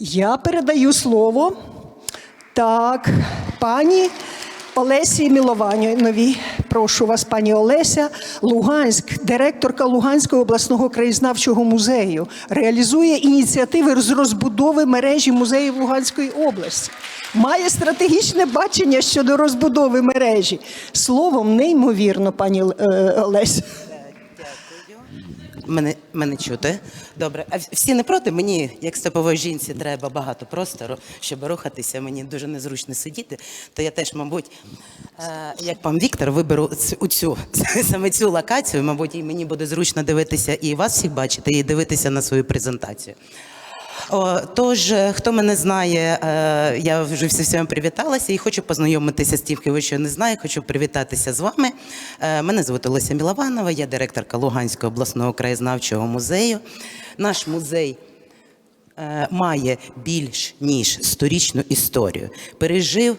Я передаю слово так, пані Олесі Мілованіновій. Прошу вас, пані Олеся. Луганськ, директорка Луганського обласного краєзнавчого музею, реалізує ініціативи з розбудови мережі музеїв Луганської області. Має стратегічне бачення щодо розбудови мережі. Словом, неймовірно, пані е, Олеся. Мене, мене чути. Добре. А всі не проти? Мені, як степової жінці, треба багато простору, щоб рухатися. Мені дуже незручно сидіти. То я теж, мабуть, е, як пан Віктор, виберу у цю саме цю локацію. Мабуть, і мені буде зручно дивитися і вас всіх бачити, і дивитися на свою презентацію. Тож, е, хто мене знає, е, я вже всі всім привіталася і хочу познайомитися з тим, хто ще не знає. Хочу привітатися з вами. Е, Мене звати Леся Мілованова, я директорка Луганського обласного краєзнавчого музею. Наш музей має більш ніж сторічну історію. Пережив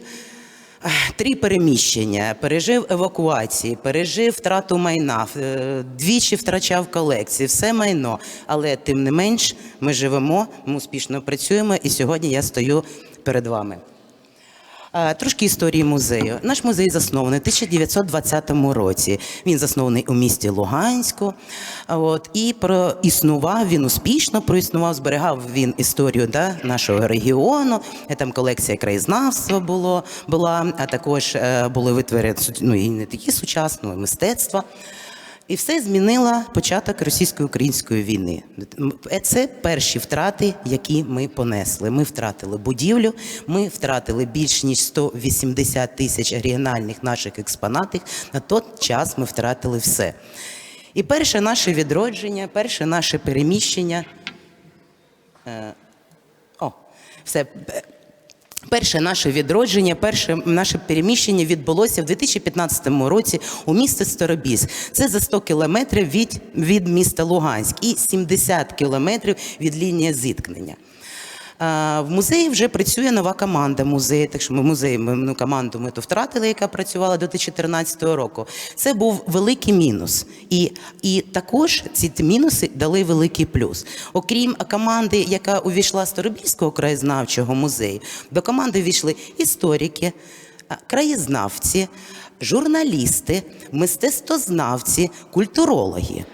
три переміщення, пережив евакуації, пережив втрату майна, е, двічі втрачав колекції, все майно. Але тим не менш, ми живемо, ми успішно працюємо, і сьогодні я стою перед вами. Е, Трошки історії музею. Наш музей заснований у 1920 році. Він заснований у місті Луганську. От, і проіснував він успішно, проіснував, зберігав він історію да, нашого регіону. Е, Там колекція краєзнавства було, була, а також е, були витвори ну, і не такі сучасного мистецтва. І все змінило початок російсько-української війни. Це перші втрати, які ми понесли. Ми втратили будівлю, ми втратили більш ніж 180 тисяч оригінальних наших експонатів. На той час ми втратили все. І перше наше відродження, перше наше переміщення. Е, О, все. Перше наше відродження, перше наше переміщення відбулося в 2015 році у місті Старобіз. Це за 100 кілометрів від, від міста Луганськ і 70 кілометрів від лінії зіткнення. А, В музеї вже працює нова команда музею. Так що ми музей, ми ну, команду ми то втратили, яка працювала до 2014 року. Це був великий мінус. І, і також ці мінуси дали великий плюс. Окрім команди, яка увійшла з Торобільського краєзнавчого музею, до команди війшли історики, краєзнавці, журналісти, мистецтвознавці, культурологи.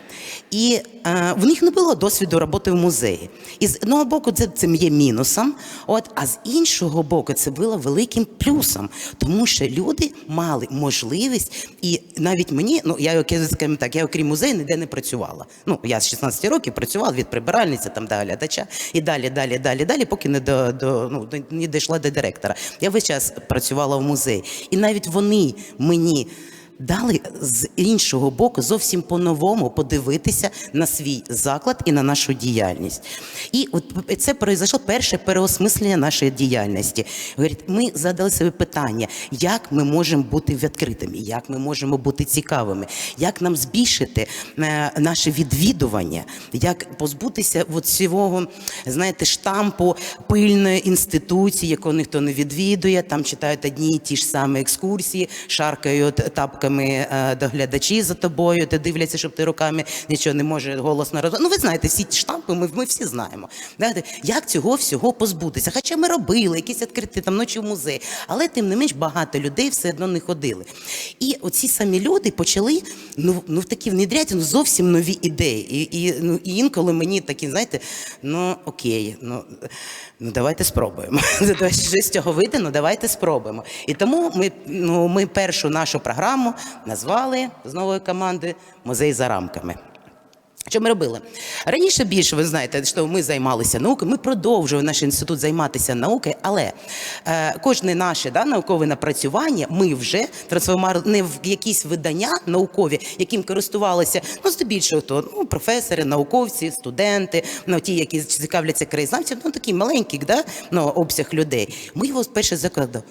І е, в них не було досвіду роботи в музеї. І з одного боку, це, цим є мінусом, от, а з іншого боку, це було великим плюсом, тому що люди мали можливість, і навіть мені, ну я скажімо так, я окрім музею ніде не працювала. Ну я з 16 років працювала від прибиральниці там до глядача, і далі, далі, далі, далі, поки не до, до ну не дійшла до директора. Я весь час працювала в музеї, і навіть вони мені. Дали з іншого боку зовсім по-новому подивитися на свій заклад і на нашу діяльність. І от це произошло перше переосмислення нашої діяльності. Говорить, ми задали собі питання, як ми можемо бути відкритими, як ми можемо бути цікавими, як нам збільшити е, наше відвідування, як позбутися от цього, знаєте, штампу пильної інституції, яку ніхто не відвідує, там читають одні і ті ж самі екскурсії, шаркають тапками е, доглядачі за тобою, де дивляться, щоб ти руками нічого не може голосно роз... Ну, ви знаєте, всі штампи, ми, ми всі знаємо. Знаєте, як цього всього позбутися? Хоча ми робили якісь відкриті там ночі в музей, але тим не менш багато людей все одно не ходили. І оці самі люди почали ну, ну в такі внедряти ну, зовсім нові ідеї. І, і, ну, і інколи мені такі, знаєте, ну окей, ну, ну давайте спробуємо. Щось з цього вийде, ну давайте спробуємо. І тому ми, ну, ми першу нашу програму назвали з нової команди Музей за рамками. Що ми робили? Раніше більше, ви знаєте, що ми займалися наукою, ми продовжуємо наш інститут займатися наукою, але е, кожне наше да, наукове напрацювання ми вже трансформували не в якісь видання наукові, яким користувалися ну, здебільшого то ну, професори, науковці, студенти, ну, ті, які цікавляться краєзнавцям, ну такий маленький да, ну, обсяг людей. Ми його спершу закладали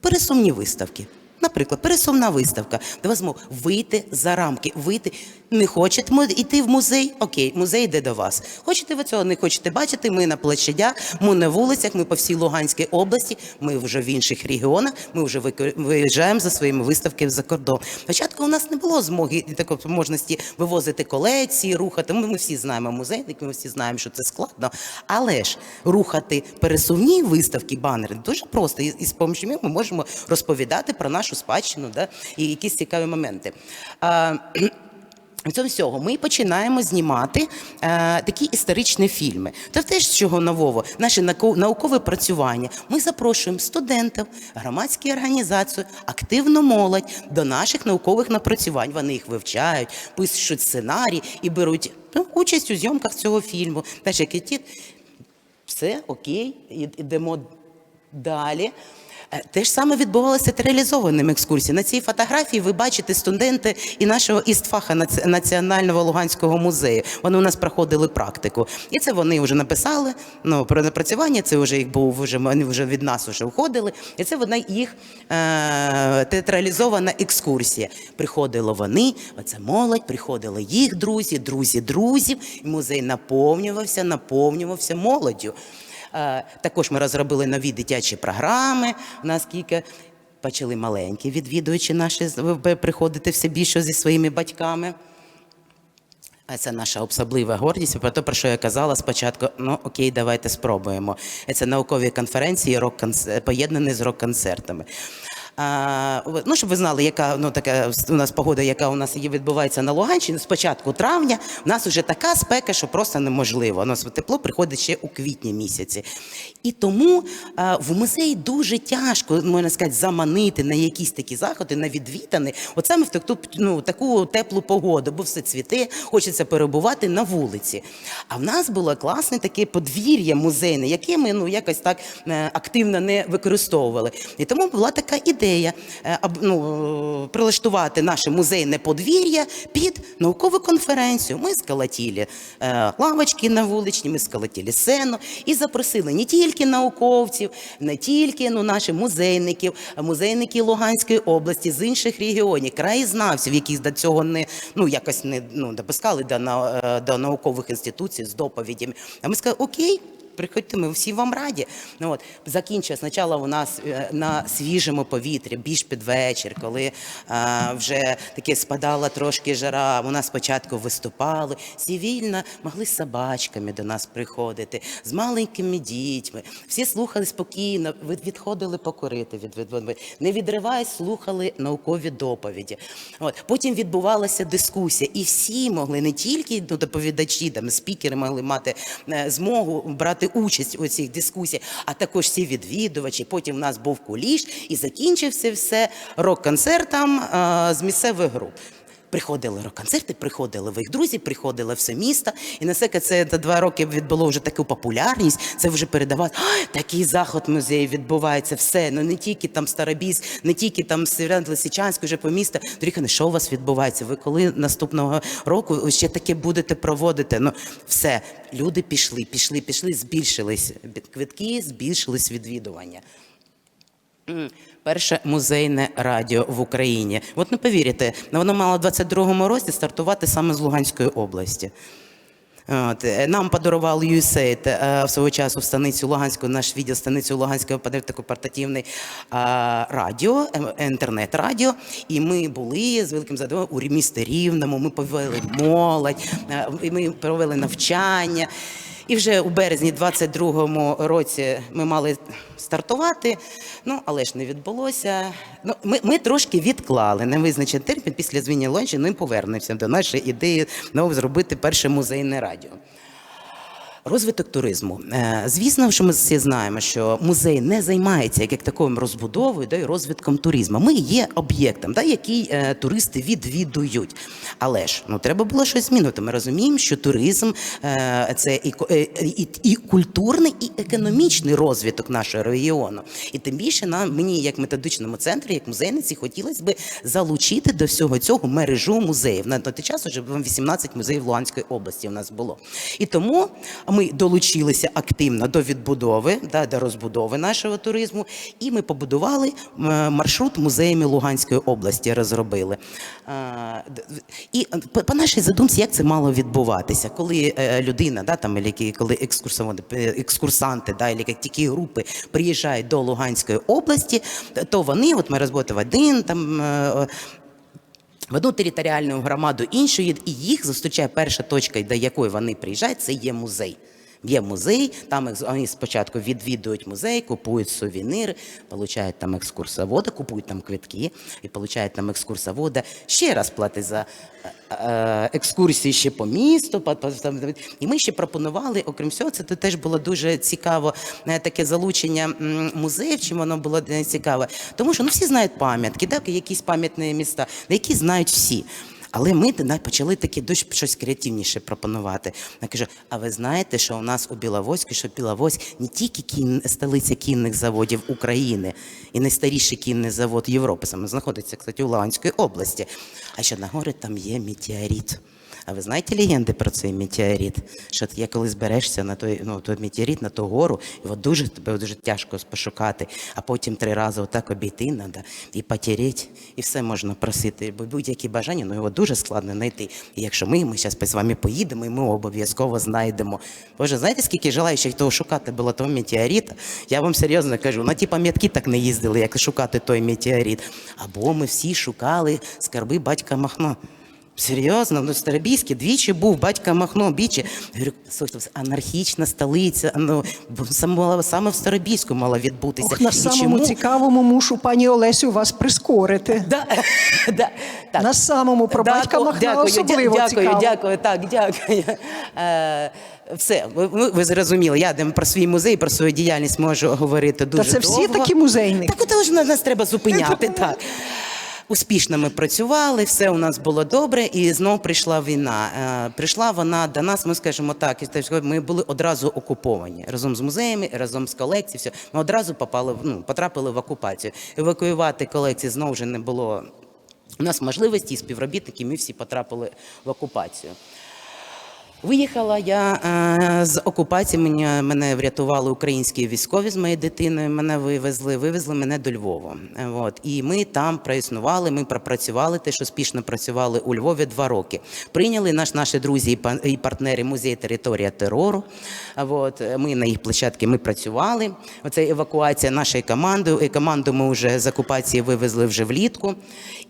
пересумні виставки. Наприклад, пересувна виставка, де вас вийти за рамки, вийти Не хочете йти в музей? Окей, музей йде до вас. Хочете ви цього, не хочете бачити? Ми на площадях, ми на вулицях, ми по всій Луганській області, ми вже в інших регіонах, ми вже виїжджаємо за своїми виставками за кордон. Спочатку у нас не було змоги такої можливості вивозити колекції, рухати. Ми, ми всі знаємо музейники, ми всі знаємо, що це складно. Але ж рухати пересувні виставки, банери дуже просто. І, і з допомогою ми можемо розповідати про нашу спадщину да, і якісь цікаві моменти. А, в цьому всього ми починаємо знімати е, такі історичні фільми. Це теж чого нового. Наше наукове працювання. Ми запрошуємо студентів, громадські організації, активну молодь до наших наукових напрацювань. Вони їх вивчають, пишуть сценарій і беруть ну, участь у зйомках цього фільму. Теж як і ті, все окей, ідемо далі. Е, Те ж саме відбувалося театралізованими екскурсіями. На цій фотографії ви бачите студенти і нашого істфаха Національного Луганського музею. Вони у нас проходили практику. І це вони вже написали ну, про напрацювання. Це вже їх був вже вони вже від нас вже уходили. І це вона їх е, театралізована екскурсія. Приходило вони, оце молодь, приходили їх друзі, друзі друзів. Музей наповнювався, наповнювався молоддю. Також ми розробили нові дитячі програми. У нас кілька почали маленькі відвідувачі наші приходити все більше зі своїми батьками. Це наша особлива гордість. Про те, про що я казала спочатку. Ну окей, давайте спробуємо. Це наукові конференції, рок поєднані з рок-концертами. Ну, щоб ви знали, яка ну така у нас погода, яка у нас є, відбувається на Луганщині. З початку травня у нас вже така спека, що просто неможливо. У нас тепло приходить ще у квітні місяці. І тому в музеї дуже тяжко, можна сказати, заманити на якісь такі заходи, на відвідини. От саме в таку, ну, таку теплу погоду, бо все цвіте, хочеться перебувати на вулиці. А в нас було класне таке подвір'я музейне, яке ми ну, якось так е, активно не використовували. І тому була така ідея е, аб- ну, прилаштувати наше музейне подвір'я під наукову конференцію. Ми сколотили е, лавочки на вуличні, ми сколотили сцену і запросили не тільки науковців, не тільки ну, наших музейників, музейників Луганської області з інших регіонів, краєзнавців, які до цього не ну якось не ну допускали до, е, до наукових інституцій з доповідями. А ми сказали, окей. Приходьте, ми всі вам раді. Ну, от, закінчує спочатку у нас е, на свіжому повітрі, більш під вечір, коли е, вже таке спадала трошки жара. У нас спочатку виступали, всі вільно могли з собачками до нас приходити, з маленькими дітьми. Всі слухали спокійно, відходили покурити від, від, від не відриваясь, слухали наукові доповіді. От. Потім відбувалася дискусія, і всі могли не тільки ну, доповідачі, там, спікери могли мати е, змогу брати участь у цих дискусіях, а також всі відвідувачі. Потім в нас був куліш, і закінчився все рок-концертом е, з місцевих груп. Приходили рок-концерти, приходили ви їх друзі, приходили все місто. І наскільки це два роки відбуло вже таку популярність, це вже передавати. Такий заход в музеї відбувається, все. Ну не тільки там Старобіз, не тільки там Сєвєрян Лисичанськ, вже по місту. Доріхане, що у вас відбувається? Ви коли наступного року ще таке будете проводити? Ну все, люди пішли, пішли, пішли, збільшились квитки, збільшились відвідування. Перше музейне радіо в Україні. От не повірите, воно мало в 22-му році стартувати саме з Луганської області. От, е, нам подарували USAID е, в свого часу в станицю Луганську, наш відділ станицю Луганського такий портативний радіо, е, інтернет-радіо. І ми були з великим задоволенням у місті Рівному. Ми повели молодь, ми провели навчання. І вже у березні 22-му році ми мали стартувати, ну але ж не відбулося. Ну, ми, ми трошки відклали невизначений термін після звіння лончі, ми повернемося до нашої ідеї знову зробити перше музейне радіо. Розвиток туризму. Е, Звісно, що ми всі знаємо, що музей не займається як, як розбудовою, да, і розвитком туризму. Ми є об'єктом, да, який е, туристи відвідують. Але ж ну треба було щось змінити. Ми розуміємо, що туризм е, це і, і, і культурний, і економічний розвиток нашого регіону. І тим більше нам мені, як методичному центрі, як музейниці, хотілося б залучити до всього цього мережу музеїв. На той час вже 18 музеїв Луганської області у нас було. І тому ми долучилися активно до відбудови, да, до розбудови нашого туризму, і ми побудували маршрут музеями Луганської області, розробили. Д- І е, по, нашій задумці, як це мало відбуватися, коли е, людина, да, там, коли е, екскурсанти, да, такі групи приїжджають до Луганської області, то вони, от ми розботив один там. В одну територіальну громаду іншої, і їх зустрічає перша точка, до якої вони приїжджають, це є музей. Є музей, там вони спочатку відвідують музей, купують сувеніри, получають там екскурсовода, купують там квитки і получають там екскурсовода, ще раз платить за е, е, екскурсії ще по місту. І ми ще пропонували, окрім всього, це теж було дуже цікаво, е, таке залучення музеїв, чим воно було цікаве. Тому що ну, всі знають пам'ятки, так, якісь пам'ятні міста, які знають всі. Але ми почали таке дощ щось креативніше пропонувати. Я кажу, а ви знаєте, що у нас у Біловозьку, що Біловозь не тільки кін... столиця кінних заводів України і найстаріший кінний завод Європи, саме знаходиться, кстати, у Луганській області, а що на горі там є метеорит. А ви знаєте легенди про цей метеорит? Що ти, коли зберешся на той, ну, той метеорит, на ту гору, його дуже тебе дуже тяжко пошукати, а потім три рази отак обійти треба і потереть, і все можна просити. Бо будь-які бажання, ну його дуже складно знайти. І якщо ми, ми зараз з вами поїдемо, і ми обов'язково знайдемо. Боже, знаєте, скільки желаючих того шукати було того метеорита? Я вам серйозно кажу, на ті пам'ятки так не їздили, як шукати той метеорит. Або ми всі шукали скарби батька Махно. Серйозно, ну Старобійський двічі був, батька Махно, двічі. Я говорю, слухайте, анархічна столиця, ну, саме, саме в Старобійську мала відбутися. Ох, на І самому чому- цікавому мушу пані Олесю вас прискорити. Да, да, так. На самому про батька о, Махна дякую, особливо дякую, цікаво. дякую, так, дякую. Е, все, ви, ви- зрозуміли, я про свій музей, про свою діяльність можу говорити дуже це всі такі музейники? Так от ж нас треба зупиняти, так. Успішно ми працювали, все у нас було добре, і знову прийшла війна. Е, прийшла вона до нас, ми скажемо так, теж ми були одразу окуповані разом з музеями, разом з колекцією. Все. Ми одразу попали, ну, потрапили в окупацію. Евакуювати колекції знову вже не було у нас можливості, і співробітники, ми всі потрапили в окупацію. Виїхала я е, з окупації. Мене, мене врятували українські військові з моєю дитиною. Мене вивезли, вивезли мене до Львова. От. І ми там проіснували, ми пропрацювали те, що успішно працювали у Львові два роки. Прийняли наш, наші друзі і партнери музей Територія терору. От. Ми на їх площадці ми працювали. Оце евакуація нашої команди. І команду ми вже з окупації вивезли вже влітку.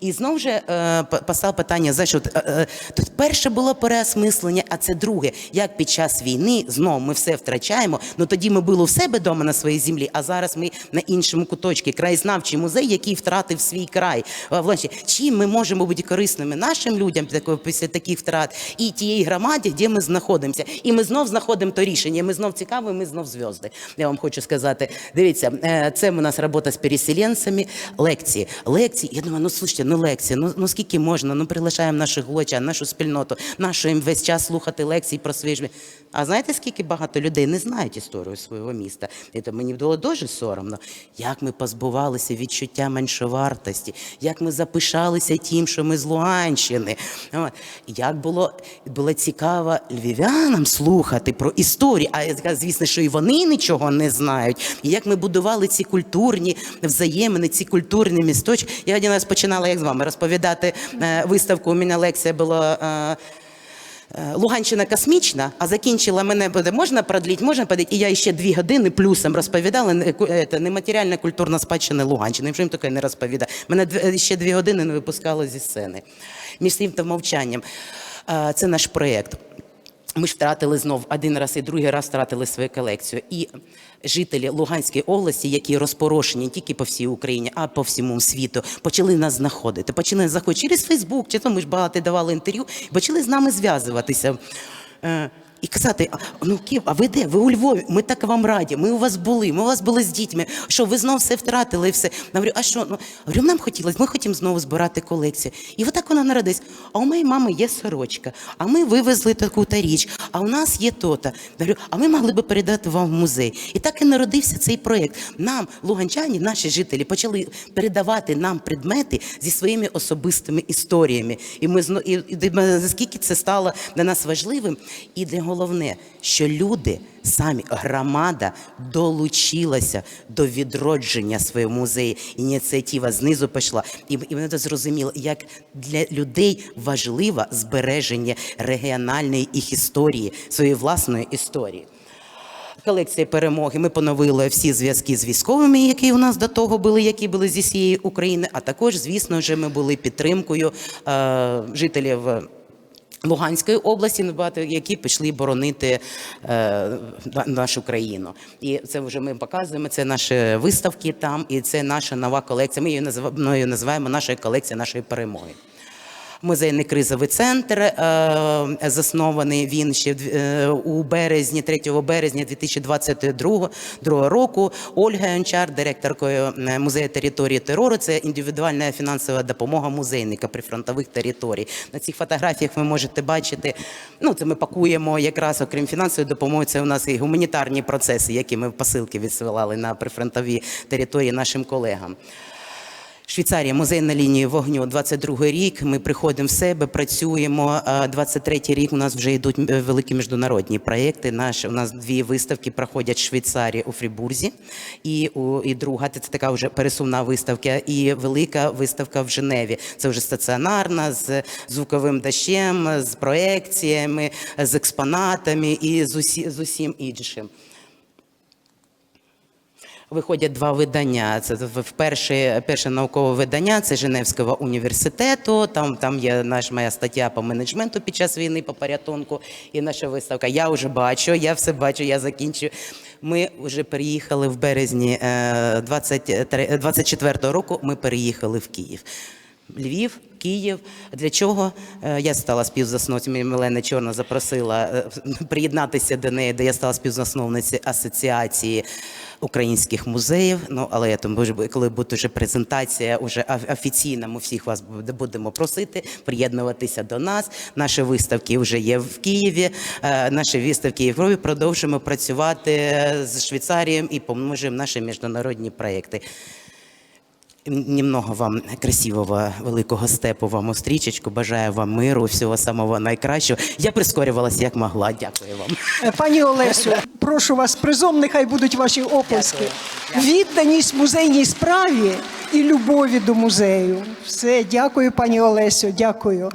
І знову ж е, постав питання, за що е, тут перше було переосмислення, а це друге. Як під час війни знову ми все втрачаємо. Ну тоді ми були в себе вдома на своїй землі, а зараз ми на іншому куточці. Краєзнавчий музей, який втратив свій край. Е, Власне, чим ми можемо бути корисними нашим людям після таких втрат і тієї громаді, де ми знаходимося. І ми знов знаходимо то рішення. Ми знов цікаві, ми знов зв'язки. Я вам хочу сказати, дивіться, е, це у нас робота з переселенцями, лекції. Лекції. Я думаю, ну слушайте, ну лекції, ну, ну скільки можна? Ну приглашаємо наших глочан, нашу спільноту, нашу їм весь час слухати лекції про своє ж. А знаєте, скільки багато людей не знають історію свого міста? І то мені було дуже соромно, як ми позбувалися відчуття меншовартості, як ми запишалися тим, що ми з Луганщини. Як було, було цікаво львів'янам слухати про історію, а я звісно, що і вони нічого не знають. І як ми будували ці культурні взаємини, ці культурні місточки. Я один раз починала, як з вами, розповідати е, виставку. У мене лекція була. Е, Луганщина космічна, а закінчила мене буде можна продліть, можна подати. І я ще дві години плюсом розповідала не- ку- е, нематеріальна культурна спадщина Луганщини. Що їм таке не розповідає. Мене е, ще дві години не випускали зі сцени. Між цим та мовчанням. Це наш проєкт. Ми ж втратили знов один раз і другий раз втратили свою колекцію. І жителі Луганської області, які розпорошені тільки по всій Україні, а по всьому світу, почали нас знаходити. Почали нас через Фейсбук, чи то ми ж багато давали інтерв'ю, почали з нами зв'язуватися. Е, І казати, ну Київ, а ви де? Ви у Львові? Ми так вам раді. Ми у вас були. Ми у вас були з дітьми. Що ви знов все втратили і все. Говорю, а що? Ну говорю, нам хотілося, ми хотімо знову збирати колекцію. І отак вона народилась. А у моєї мами є сорочка, а ми вивезли таку та річ, а у нас є то-то. Я Говорю, а ми могли би передати вам в музей. І так і народився цей проєкт. Нам, луганчані, наші жителі, почали передавати нам предмети зі своїми особистими історіями. І ми і, і, і наскільки це стало для нас важливим, і для головне, що люди, самі громада долучилася до відродження свого музею. Ініціатива знизу пішла. І, і вони зрозуміли, як для людей важливо збереження регіональної їх історії, своєї власної історії. Колекція перемоги. Ми поновили всі зв'язки з військовими, які у нас до того були, які були зі всієї України. А також, звісно, вже ми були підтримкою е, жителів. Луганської області, набагато які пішли боронити е, нашу країну, і це вже ми показуємо. Це наші виставки там, і це наша нова колекція. Ми її називаємо, називаємо нашою колекція нашої перемоги. Музейний кризовий центр е, заснований він ще е, у березні, 3 березня 2022 другого року. Ольга Янчар, директоркою е, музею території терору. Це індивідуальна фінансова допомога музейника прифронтових територій. На цих фотографіях ви можете бачити. Ну це ми пакуємо якраз окрім фінансової допомоги. Це у нас і гуманітарні процеси, які ми в посилки відсилали на прифронтові території нашим колегам. Швейцарія, музей на лінії вогню, 22 рік. Ми приходимо в себе, працюємо. А 23 рік у нас вже йдуть е, великі міжнародні проєкти. Наш у нас дві виставки проходять в Швейцарії у Фрібурзі, і у і друга це така вже пересувна виставка, і велика виставка в Женеві. Це вже стаціонарна з звуковим дощем, з проекціями, з експонатами і з усі з усім іншим. Виходять два видання. Це перше, перше наукове видання це Женевського університету. Там, там є наш, моя стаття по менеджменту під час війни, по порятунку, і наша виставка. Я вже бачу, я все бачу, я закінчую. Ми вже переїхали в березні е, 23 24 року. Ми переїхали в Київ. Львів, Київ. Для чого Е, я стала співзасновницею, Мілена Чорна запросила е, приєднатися до неї, де я стала співзасновницею асоціації українських музеїв. Ну але я тому коли буде вже презентація, уже офіційна, ми всіх вас будемо просити приєднуватися до нас. Наші виставки вже є в Києві. е, Наші виставки в Європі продовжуємо працювати з Швейцарією і помножуємо наші міжнародні проекти. Немного вам красивого великого степу вам устрічечку. Бажаю вам миру, всього самого найкращого. Я прискорювалася як могла. Дякую вам. Е, Пані Олесю, прошу вас, призом нехай будуть ваші описки. Відданість музейній справі і любові до музею. Все, дякую, пані Олесю, дякую.